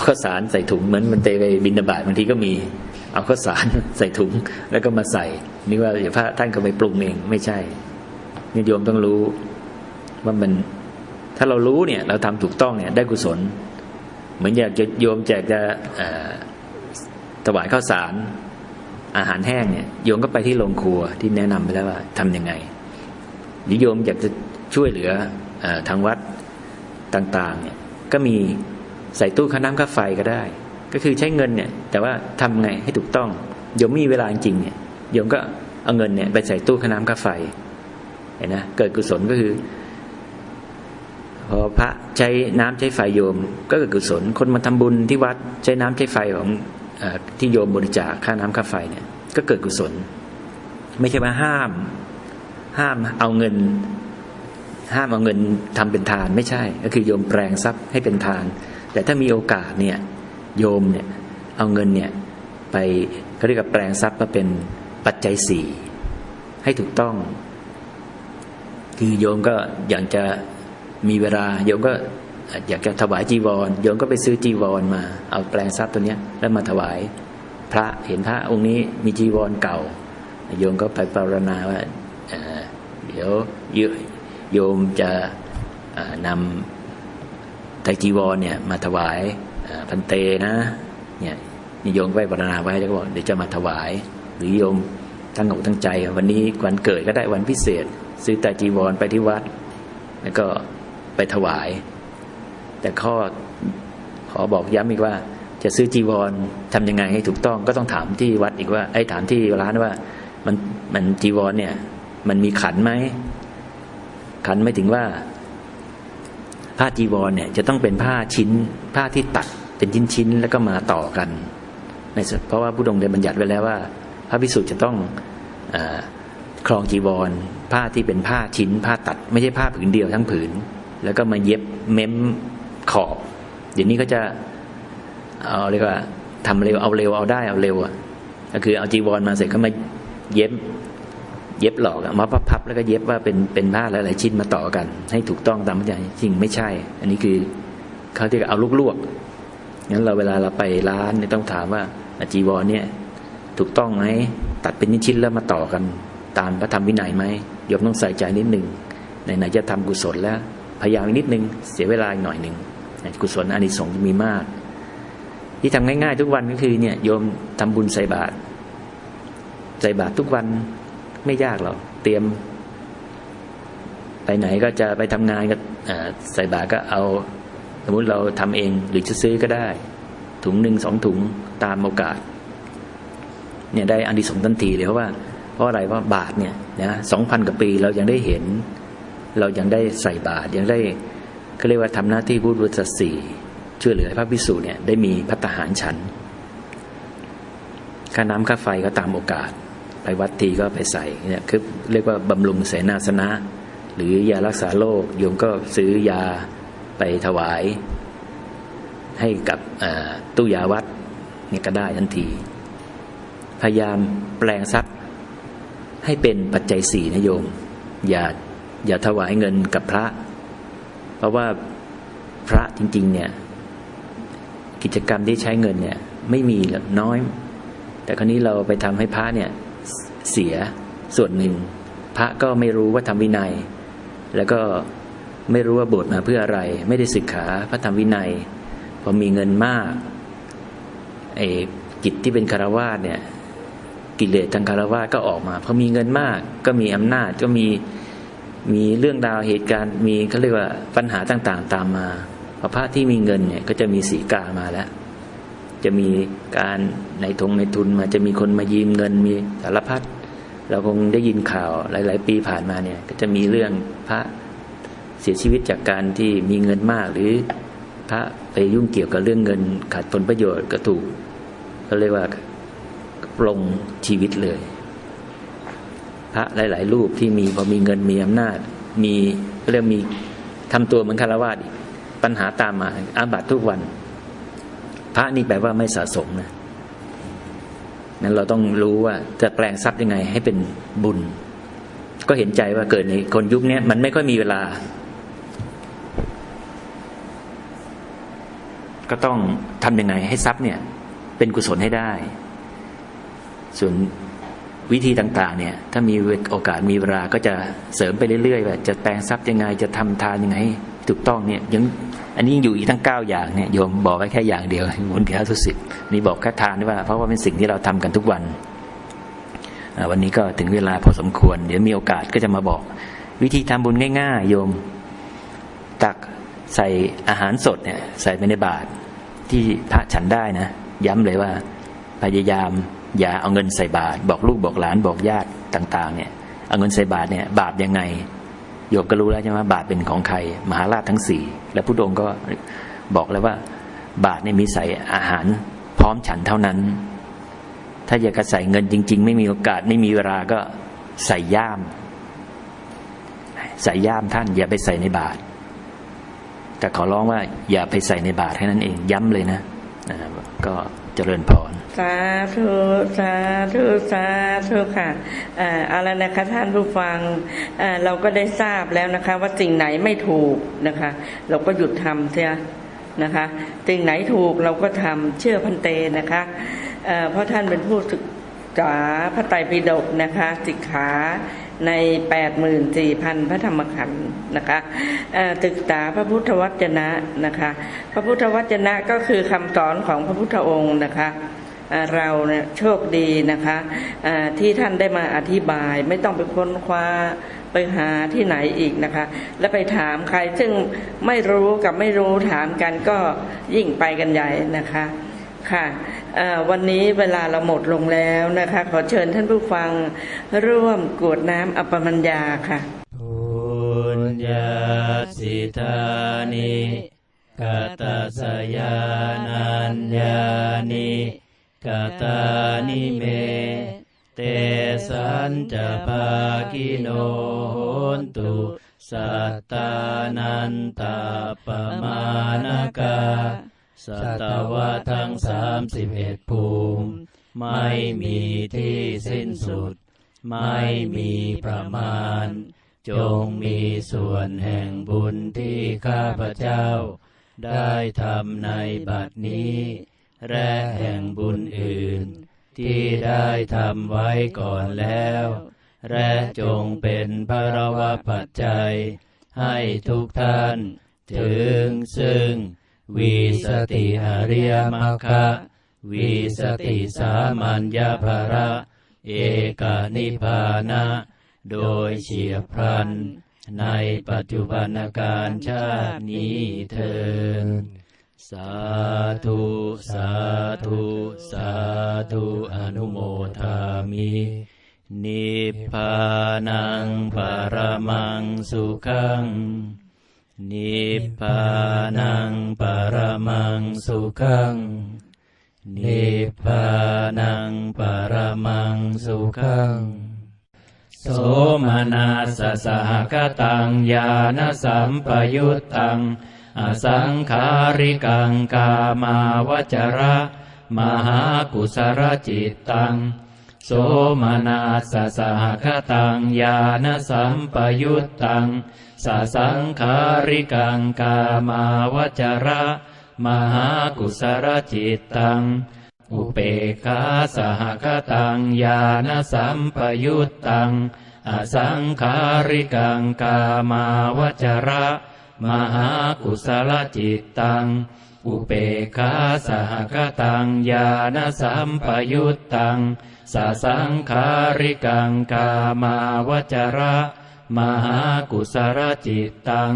เอาข้าวสารใส่ถุงเหมือนมันเตไปบินบาตบางทีก็มี เอาข้าวสารใส่ถุงแล้วก็มาใส่นี่ว่าเดี๋ยวพระท่านก็ไปปรุงเองไม่ใช่นี่โยมต้องรู้ว่ามัน ถ้าเรารู้เนี่ย เราทำถูกต้องเนี่ยได้กุศล เหมือนอยากจะโยมแจกจะถวายข้าวสาร อาหารแห้งเนี่ยโยมก็ไปที่โรงครัวที่แนะนำไปแล้วว่าทำยังไงหรือโยมอยากจะช่วยเหลืออทางวัดต่าง ๆ เนี่ยก็มี ใส่ตู้ค่าน้ำค่าไฟก็ได้ ก็คือใช้เงินเนี่ย แต่ว่าทำไงให้ถูกต้องโยมมีเวลาจริงเนี่ยโยมก็เอาเงินเนี่ยไปใส่ตู้ค่าน้ำค่าไฟเห็นนะเกิดกุศลก็คือพอพระใช้น้ำใช้ไฟโยม ก็เกิดกุศล คนมาทำบุญที่วัดใช้น้ำใช้ไฟของอที่โยมบริจาคค่าน้ำค่าไฟเนี่ย ก็เกิดกุศล ไม่ใช่ว่าห้าม ห้ามเอาเงิน ห้ามเอาเงินทำเป็นทานไม่ใช่ ก็คือโยมแปลงทรัพย์ให้เป็นทาน แต่ถ้ามีโอกาสเนี่ยโยมเนี่ยเอาเงินเนี่ยไปเขาเรียกว่าแปลงทรัพย์มาเป็นปัจจัยสี่ให้ถูกต้อง คือโยมก็อยากจะมีเวลาโยมก็อยากจะถวายจีวรโยมก็ไปซื้อจีวรมา เอาแปลงทรัพย์ตัวเนี้ยแล้วมาถวายพระเห็นพระองค์นี้มีจีวรเก่า โยมก็ไปปรารณาว่าเดี๋ยวโยมจะนำ ไตรจีวรเนี่ยมาถวายพันเตนะเนี่ยนี่โยมไปปรรณาไว้แล้วก็บอกเดี๋ยวจะมาถวาย หรือโยมตั้งอกตั้งใจ วันนี้วันเกิดก็ได้วันพิเศษ ซื้อไตรจีวรไปที่วัด แล้วก็ไปถวาย แต่ข้อขอบอกย้ำอีกว่า จะซื้อจีวรทำยังไงให้ถูกต้องก็ต้องถามที่วัดอีกว่าไอ้ถามที่ร้านว่ามันมันจีวรเนี่ย มันมีขันไหมขันไม่ถึงว่า ผ้าจีวรเนี่ยจะต้องเป็นผ้าชิ้น ผ้าที่ตัดเป็นชิ้นชิ้นๆแล้วก็มาต่อกันในเพราะว่าผู้ดงได้บัญญัติไว้แล้วว่า พระพิสุทธิ์จะต้องอครองจีวร ผ้าที่เป็นผ้าชิ้น ผ้าตัด ไม่ใช่ผ้าผืนเดียวทั้งผืน แล้วก็มาเย็บเม้มขอบเดี๋ยวนี้ก็จะเอาเรียกว่าทำเร็วเอาเร็วเอาได้เอาเร็วอะก็คือเอาจีวรมาเสร็จก็มาเย็บ เย็บหลอกมาพับๆแล้วก็เย็บว่าเป็นเป็นผ้าหลายๆชิ้นมาต่อกัน ให้ถูกต้องตามพระใจจริงไม่ใช่ อันนี้คือเขาเรียกเอาลวกๆงั้นเราเวลาเราไปร้านเนี่ยต้องถามว่าอจีวรเนี่ย ถูกต้องไหมตัดเป็นชิ้นๆแล้วมาต่อกัน ตามพระธรรมวินัยไหมโยมต้องใส่ใจนิดหนึ่งไหนๆจะทำกุศลแล้ว พยายามนิดนึงเสียเวลาหน่อยหนึ่งกุศลอานิสงส์มีมาก ที่ทำง่ายๆ ทุกวันก็คือเนี่ยโยมทำบุญใส่บาตรใส่บาตรทุกวัน ไม่ยากหรอกเตรียม ไปไหนก็จะไปทำงานก็ใส่บาตรก็เอา สมมุติเราทำเองหรือจะซื้อก็ได้ ถุงหนึ่งสองถุงตามโอกาส เนี่ยได้อานิสงส์ทันทีเลยเพราะว่า เพราะอะไรเพราะบาทเนี่ยนะสองพันกว่าปีเรายังได้เห็น เรายังได้ใส่บาตรยังได้ก็เรียกว่าทำหน้าที่พูดวุฒิสีช่วยเหลือพระพิสุเนี่ยได้มีพัฒหารฉันค่าน้ำค่าไฟก็ตามโอกาส ไปวัดทีก็ไปใส่เนี่ยคือเรียกว่าบำรุงเสนาสนะ หรือยารักษาโรคโยมก็ซื้อยาไปถวาย ให้กับตู้ยาวัดเนี่ยก็ได้ทันที พยายามแปลงทรัพย์ให้เป็นปัจจัยสี่นะโยม อย่าอย่าถวายเงินกับพระ เพราะว่าพระจริง ๆ เนี่ย กิจกรรมที่ใช้เงินเนี่ย ไม่มีน้อย แต่ครนี้เราไปทำให้พระเนี่ย เสียส่วนหนึ่ง พระก็ไม่รู้ว่าทำวินัย แล้วก็ไม่รู้ว่าบวชมาเพื่ออะไร ไม่ได้ศึกษาพระธรรมวินัย พอมีเงินมากไอ้จิตที่เป็นคารวาสเนี่ยกิเลสทางคารวะก็ออกมาพอมีเงินมาก ก็มีอำนาจก็มีมีเรื่องราวเหตุการณ์มีเขาเรียกว่าปัญหาต่างๆ ตามมาพอพระที่มีเงินเนี่ยก็จะมีสีกามาแล้ว จะมีการในทงในทุนมาจะมีคนมายืมเงินมีสารพัด เราคงได้ยินข่าวหลาย ๆ ปีผ่านมาเนี่ย ก็จะมีเรื่องพระเสียชีวิตจากการที่มีเงินมาก หรือพระไปยุ่งเกี่ยวกับเรื่องเงินขาดผลประโยชน์ก็ถูกเขาเรียกว่าปลงชีวิตเลย พระหลาย ๆ รูปที่มีพอมีเงินมีอำนาจ มีเรื่องมีทำตัวเหมือนคารวาสอีกปัญหาตามมาอาบัตทุกวัน พระนี่แปลว่าไม่สะสมนะ นั้นเราต้องรู้ว่าจะแปลงทรัพย์ยังไงให้เป็นบุญ ก็เห็นใจว่าเกิดในคนยุคนี้มันไม่ค่อยมีเวลา ก็ต้องทำยังไงให้ทรัพย์เนี่ย เป็นกุศลให้ได้ ส่วนวิธีต่างๆ เนี่ย ถ้ามีโอกาสมีเวลาก็จะเสริมไปเรื่อยๆว่าจะแปลงทรัพย์ยังไง จะทำทานยังไง ถูกต้องเนี่ยยังอันนี้ยังอยู่อีกทั้งเก้าอย่างเนี่ยโยมบอกไว้แค่อย่างเดียวมุนแก้วทุสิบนี่บอกแค่ทานด้วยว่าเพราะว่าเป็นสิ่งที่เราทำกันทุกวันวันนี้ก็ถึงเวลาพอสมควร เดี๋ยวมีโอกาสก็จะมาบอก วิธีทำบุญง่าย ๆ โยม ตักใส่อาหารสดเนี่ยใส่ไปในบาตรที่พระฉันได้นะ ย้ำเลยว่าพยายามอย่าเอาเงินใส่บาตรบอกลูกบอกหลานบอกญาติต่าง ๆ เนี่ยเอาเงินใส่บาตรเนี่ยบาปยังไง โยมก็รู้แล้วใช่ไหมบาปเป็นของใคร มหาราชทั้งสี่และพุทธองก็บอกแล้วว่า บาตรเนี่มีใส่อาหารพร้อมฉันเท่านั้น ถ้าอยากจะใส่เงินจริง ๆ ไม่มีโอกาสไม่มีเวลาก็ใส่ย่าม ใส่ย่ามท่าน อย่าไปใส่ในบาตรแต่ขอร้องว่าอย่าไปใส่ในบาตรแค่นั้นเอง ย้ำเลยนะก็ จริญพร สาธุสาธุสาธุค่ะเอ่ออาละนะคะท่านผู้ฟังเอ่อเราก็ได้ทราบแล้วนะคะ ว่าสิ่งไหนไม่ถูกนะคะ เราก็หยุดทำเสียนะคะสิ่งไหนถูกเราก็ทำเชื่อพันเตนะคะเอ่อเพราะท่านเป็นผู้ศึกษาพระไตรปิฎกนะคะสิกขา ใน 84,000 พระธรรมขันธ์นะคะเอ่อศึกษาพระพุทธวจนะนะคะ พระพุทธวจนะก็คือคำสอนของพระพุทธองค์นะคะเราเนี่ยโชคดีนะคะที่ท่านได้มาอธิบายไม่ต้องไปค้นคว้าไปหาที่ไหนอีกนะคะ แล้วไปถามใครซึ่งไม่รู้กับไม่รู้ถามกันก็ยิ่งไปกันใหญ่นะคะ ค่ะวันนี้เวลาเราหมดลงแล้วนะคะ ขอเชิญท่านผู้ฟังร่วมกรวดน้ำอปมัญญาค่ะปุญญาสิทานิกาตาสยานัญญานิกาตานิเม เตสันจะภากิโนโหนตุสัตตานันตาปมาณกา สัตวะทั้งสามสิบเอ็ดภูมิ ไม่มีที่สิ้นสุด ไม่มีประมาณ จงมีส่วนแห่งบุญที่ข้าพเจ้า ได้ทำในบัดนี้ และแห่งบุญอื่น ที่ได้ทำไว้ก่อนแล้ว และจงเป็นพระวปัจจัย ให้ทุกท่าน ถึงซึ่ง วิสติอริยมรรคะวิสติสามัญญภระ เอกานิพพานะ โดยเฉียบพลัน ในปัจจุบันการชาตินี้เถิดสาธุ สาธุ สาธุอนุโมทามิ นิพพานังปรมังสุขัง นิพพานังปรมังสุขัง นิพพานังปรมังสุขัง โสมนัสสะหกตังญาณสัมปยุตตัง อสังขาริกังกามาวจระ มหากุสรจิตตัง โสมนัสสะหกตังญาณสัมปยุตตังสสังขาริกังกามาวจระ มหากุสรจิตตัง อุเปกาสหกตังญาณสัมปยุตตังอสังขาริกังกามาวจระ มหากุสลจิตตัง อุเปกาสหกตังญาณสัมปยุตตัง สสังขาริกังกามาวจระ มหากุสรจิตตัง